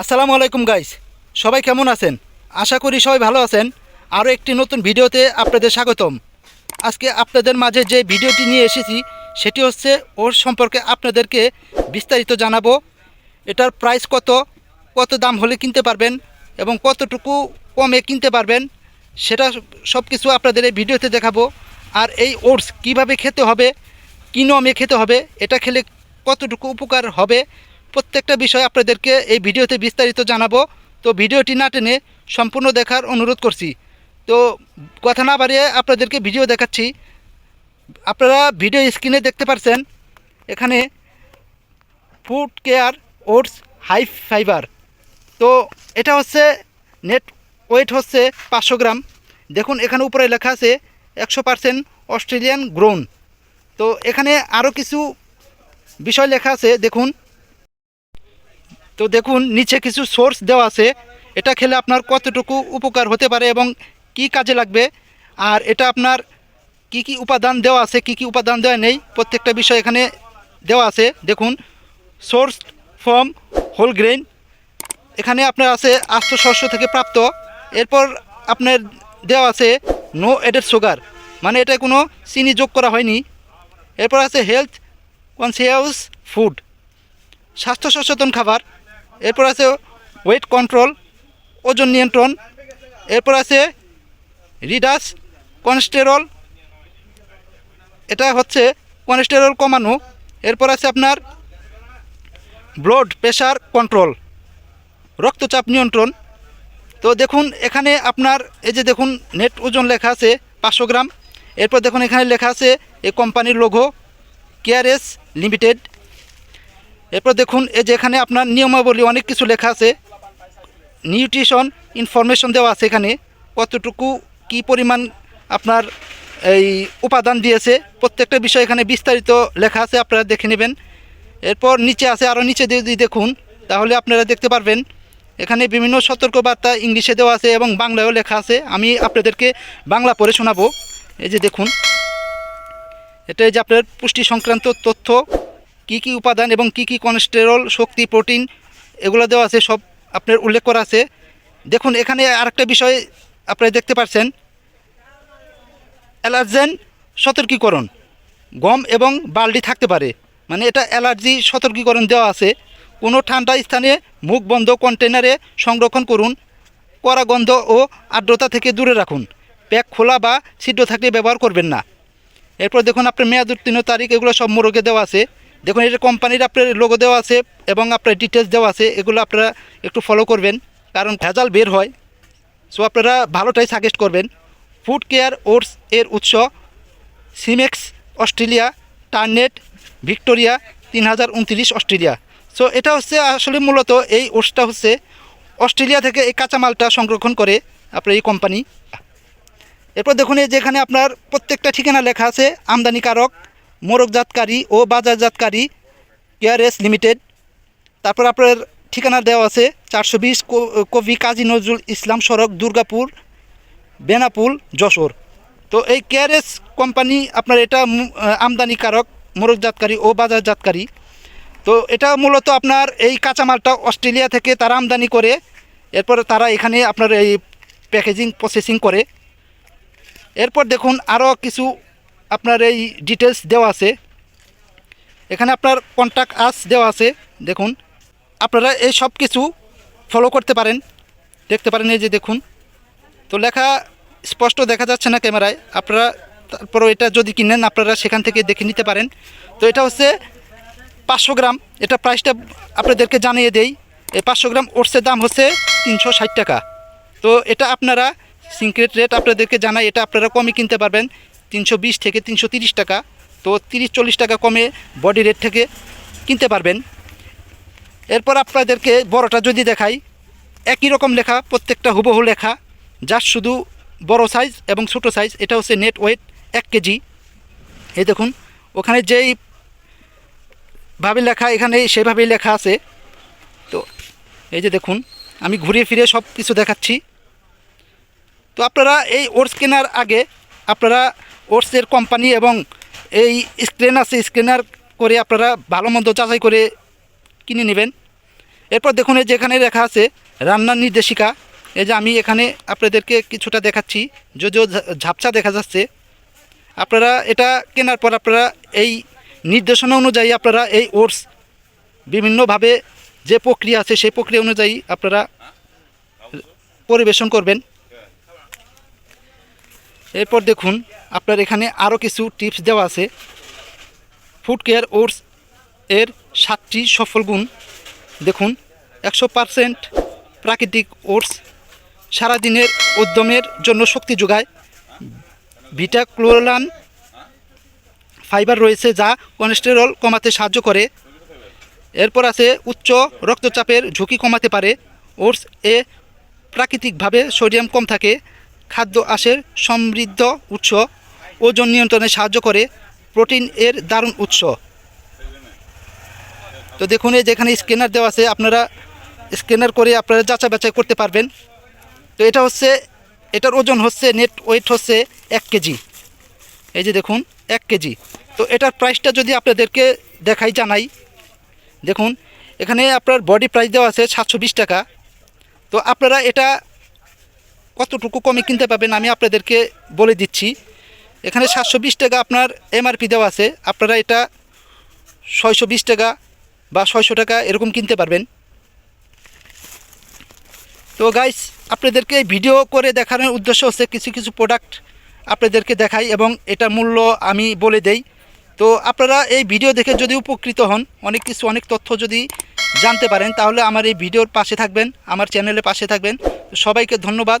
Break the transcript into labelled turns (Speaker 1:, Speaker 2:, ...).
Speaker 1: আসসালামু আলাইকুম গাইস সবাই কেমন আছেন? আশা করি সবাই ভালো আছেন। আরও একটি নতুন ভিডিওতে আপনাদের স্বাগতম। আজকে আপনাদের মাঝে যে ভিডিওটি নিয়ে এসেছি, সেটি হচ্ছে ওর সম্পর্কে আপনাদেরকে বিস্তারিত জানাব। এটার প্রাইস কত কত দাম হলে কিনতে পারবেন এবং কতটুকু কমে কিনতে পারবেন, সেটা সব কিছু আপনাদের এই ভিডিওতে দেখাবো। আর এই ওটস কীভাবে খেতে হবে, কী নিয়মে খেতে হবে, এটা খেলে কতটুকু উপকার হবে প্রত্যেকটা বিষয় আপনাদেরকে এই ভিডিওতে বিস্তারিত জানাব। তো ভিডিওটি না টেনে সম্পূর্ণ দেখার অনুরোধ করছি। তো কথা না বাড়িয়ে আপনাদেরকে ভিডিও দেখাচ্ছি। আপনারা ভিডিও স্ক্রিনে দেখতে পাচ্ছেন এখানে food care oats high fibre. তো এটা হচ্ছে নেট ওয়েট হচ্ছে পাঁচশো গ্রাম। দেখুন, এখানে উপরে লেখা আছে একশো পারসেন্ট অস্ট্রেলিয়ান গ্রোন। তো এখানে আরও কিছু বিষয় লেখা আছে, দেখুন। তো দেখুন, নিচে কিছু সোর্স দেওয়া আছে। এটা খেলে আপনার কতটুকু উপকার হতে পারে এবং কি কাজে লাগবে? আর এটা আপনার কি কি উপাদান দেওয়া আছে, কি কি উপাদান দেওয়া নেই, প্রত্যেকটা বিষয় এখানে দেওয়া আছে। দেখুন সোর্স ফ্রম হোল গ্রেন এখানে আপনার আছে আস্ত শস্য থেকে প্রাপ্ত। এরপর আপনার দেওয়া আছে নো এডেড সুগার মানে এটা কোনো চিনি যোগ করা হয়নি। এরপর আছে হেলথ কনসিয়াস ফুড স্বাস্থ্য সচেতন খাবার। এরপর আছে ওয়েট কন্ট্রোল ওজন নিয়ন্ত্রণ, এরপর আছে রিডাস কনস্টেরল এটা হচ্ছে কনস্টেরল কমানো, এরপর আছে আপনার ব্লাড প্রেশার কন্ট্রোল রক্তচাপ নিয়ন্ত্রণ। তো দেখুন, এখানে আপনার, এই যে দেখুন নেট ওজন লেখা আছে পাঁচশো গ্রাম। এরপর দেখুন, এখানে লেখা আছে এই কোম্পানির লোগো কেআরএস লিমিটেড এরপর দেখুন, এই যে এখানে আপনার নিয়মাবলী অনেক কিছু লেখা আছে। নিউট্রিশন ইনফরমেশন দেওয়া আছে এখানে, কতটুকু কি পরিমাণ আপনার এই উপাদান দিয়েছে, প্রত্যেকটা বিষয় এখানে বিস্তারিত লেখা আছে, আপনারা দেখে নেবেন। এরপর নিচে আছে আরও নিচে যদি দেখুন, তাহলে আপনারা দেখতে পারবেন। এখানে বিভিন্ন সতর্কবার্তা ইংলিশে দেওয়া আছে এবং বাংলায়ও লেখা আছে। আমি আপনাদেরকে বাংলা পড়ে শোনাবো। এই যে দেখুন, এটা এই যে আপনার পুষ্টি সংক্রান্ত তথ্য। কি কি উপাদান এবং কি কি কনস্টেরল শক্তি প্রোটিন এগুলো দেওয়া আছে, সব আপনার উল্লেখ করা আছে। দেখুন, এখানে আরেকটা বিষয় আপনারা দেখতে পাচ্ছেন। অ্যালার্জেন সতর্কীকরণ। গম এবং বালডি থাকতে পারে। মানে এটা অ্যালার্জি সতর্কীকরণ দেওয়া আছে। কোনো ঠান্ডা স্থানে মুখ বন্ধ কন্টেনারে সংরক্ষণ করুন। কড়া গন্ধ ও আর্দ্রতা থেকে দূরে রাখুন। প্যাক খোলা বা ছিদ্র থাকলে ব্যবহার করবেন না। এরপর দেখুন, আপনার মেয়াদ উত্তীর্ণ তারিখ, এগুলো সব মোরগে দেওয়া আছে। দেখুন এটা কোম্পানির আপনার লোগো দেওয়া আছে এবং আপনার ডিটেলস দেওয়া আছে, এগুলো আপনারা একটু ফলো করবেন। কারণ ভেজাল বের হয়। সো আপনারা ভালোটাই সাজেস্ট করবেন। ফুড কেয়ার ওটস এর উৎস সিমেক্স অস্ট্রেলিয়া টার্নেট ভিক্টোরিয়া তিন হাজার উনত্রিশ অস্ট্রেলিয়া সো এটা হচ্ছে আসলে মূলত এই ওটসটা হচ্ছে অস্ট্রেলিয়া থেকে এই কাঁচামালটা সংরক্ষণ করে আপনার এই কোম্পানি এরপর দেখুন, এই যেখানে আপনার প্রত্যেকটা ঠিকানা লেখা আছে, আমদানিকারক মোরগজাতকারী ও বাজারজাতকারী কেআরএস লিমিটেড। তারপর আপনার ঠিকানা দেওয়া আছে চারশো বিশ কবি কাজী নজরুল ইসলাম সড়ক, দুর্গাপুর, বেনাপুল, যশোর। তো এই কেআরএস কোম্পানি আপনার এটা আমদানিকারক মোরগজাতকারী ও বাজারজাতকারী তো এটা মূলত আপনার এই কাঁচামালটা অস্ট্রেলিয়া থেকে তারা আমদানি করে, এরপর তারা এখানে আপনার এই প্যাকেজিং, প্রসেসিং করে। এরপর দেখুন আরও কিছু আপনার এই ডিটেলস দেওয়া আছে। এখানে আপনার কন্ট্যাক্ট আস দেওয়া আছে, দেখুন। আপনারা এই সব কিছু ফলো করতে পারেন। দেখতে পারেন এই যে দেখুন। তো লেখা স্পষ্ট দেখা যাচ্ছে না ক্যামেরায়। আপনারা তারপর এটা যদি কিনেন, আপনারা সেখান থেকে দেখে নিতে পারেন। তো এটা হচ্ছে পাঁচশো গ্রাম। এটা প্রাইসটা আপনাদেরকে জানিয়ে দেই। এই পাঁচশো গ্রাম ওটসের দাম হচ্ছে তিনশো ষাট টাকা। তো এটা আপনারা সিক্রেট রেট আপনাদেরকে জানাই। এটা আপনারা কমই কিনতে পারবেন। তিনশো বিশ থেকে তিনশো টাকা, তো তিরিশ চল্লিশ টাকা কমে বডি রেট থেকে কিনতে পারবেন। এরপর আপনাদেরকে বড়টা যদি দেখাই, একই রকম লেখা, প্রত্যেকটা হুবহু লেখা, যার শুধু বড় সাইজ এবং ছোটো সাইজ এটা হচ্ছে নেট ওয়েট এক কেজি। এই দেখুন, ওখানে যেই ভাবে লেখা, এখানে সেভাবেই লেখা আছে। তো এই যে দেখুন, আমি ঘুরিয়ে ফিরে সব কিছু দেখাচ্ছি। তো আপনারা এই ওটস কেনার আগে আপনারা ওটসের কোম্পানি এবং এই স্ক্রিন আছে স্ক্রিনার করে আপনারা ভালো মন্দ যাচাই করে কিনে নেবেন। এরপর দেখুন এই যেখানে লেখা আছে, রান্নার নির্দেশিকা। এই যে আমি এখানে আপনাদেরকে কিছুটা দেখাচ্ছি, যদিও ঝাপসা দেখা যাচ্ছে। আপনারা এটা কেনার পর আপনারা এই নির্দেশনা অনুযায়ী আপনারা এই ওটস বিভিন্নভাবে যে প্রক্রিয়া আছে, সেই প্রক্রিয়া অনুযায়ী আপনারা পরিবেশন করবেন। এরপর দেখুন, আপনার এখানে আরও কিছু টিপস দেওয়া আছে। ফুড কেয়ার ওটস এর সাতটি সফল গুণ। দেখুন, একশো পারসেন্ট প্রাকৃতিক ওটস সারাদিনের উদ্যমের জন্য শক্তি যোগায়। ভিটা ক্লোরান ফাইবার রয়েছে যা কোলেস্টেরল কমাতে সাহায্য করে। এরপর আছে, উচ্চ রক্তচাপের ঝুঁকি কমাতে পারে। ওটস এ প্রাকৃতিকভাবে সোডিয়াম কম থাকে। খাদ্য আঁশের সমৃদ্ধ উৎস, ওজন নিয়ন্ত্রণে সাহায্য করে প্রোটিন এর দারুণ উৎস। তো দেখুন, এই যেখানে স্ক্যানার দেওয়া আছে, আপনারা স্ক্যানার করে আপনারা যাচাই বাছাই করতে পারবেন। তো এটা হচ্ছে, এটার ওজন হচ্ছে, নেট ওয়েট হচ্ছে এক কেজি। এই যে দেখুন, এক কেজি। তো এটার প্রাইসটা যদি আপনাদেরকে দেখাই, জানাই। দেখুন, এখানে আপনার বডি প্রাইস দেওয়া আছে সাতশো বিশ টাকা। তো আপনারা এটা কতটুকু কমে কিনতে পাবেন আমি আপনাদেরকে বলে দিচ্ছি। এখানে সাতশো বিশ টাকা আপনার এমআরপি দেওয়া আছে। আপনারা এটা ছয়শো বিশ টাকা বা ছয়শো টাকা এরকম কিনতে পারবেন। তো গাইস আপনাদেরকে ভিডিও করে দেখানোর উদ্দেশ্য হচ্ছে কিছু কিছু প্রোডাক্ট আপনাদেরকে দেখাই এবং এটা মূল্য আমি বলে দেই। তো আপনারা এই ভিডিও দেখে যদি উপকৃত হন, অনেক কিছু, অনেক তথ্য যদি জানতে পারেন, তাহলে আমার এই ভিডিওর পাশে থাকবেন, আমার চ্যানেলের পাশে থাকবেন। সবাইকে ধন্যবাদ।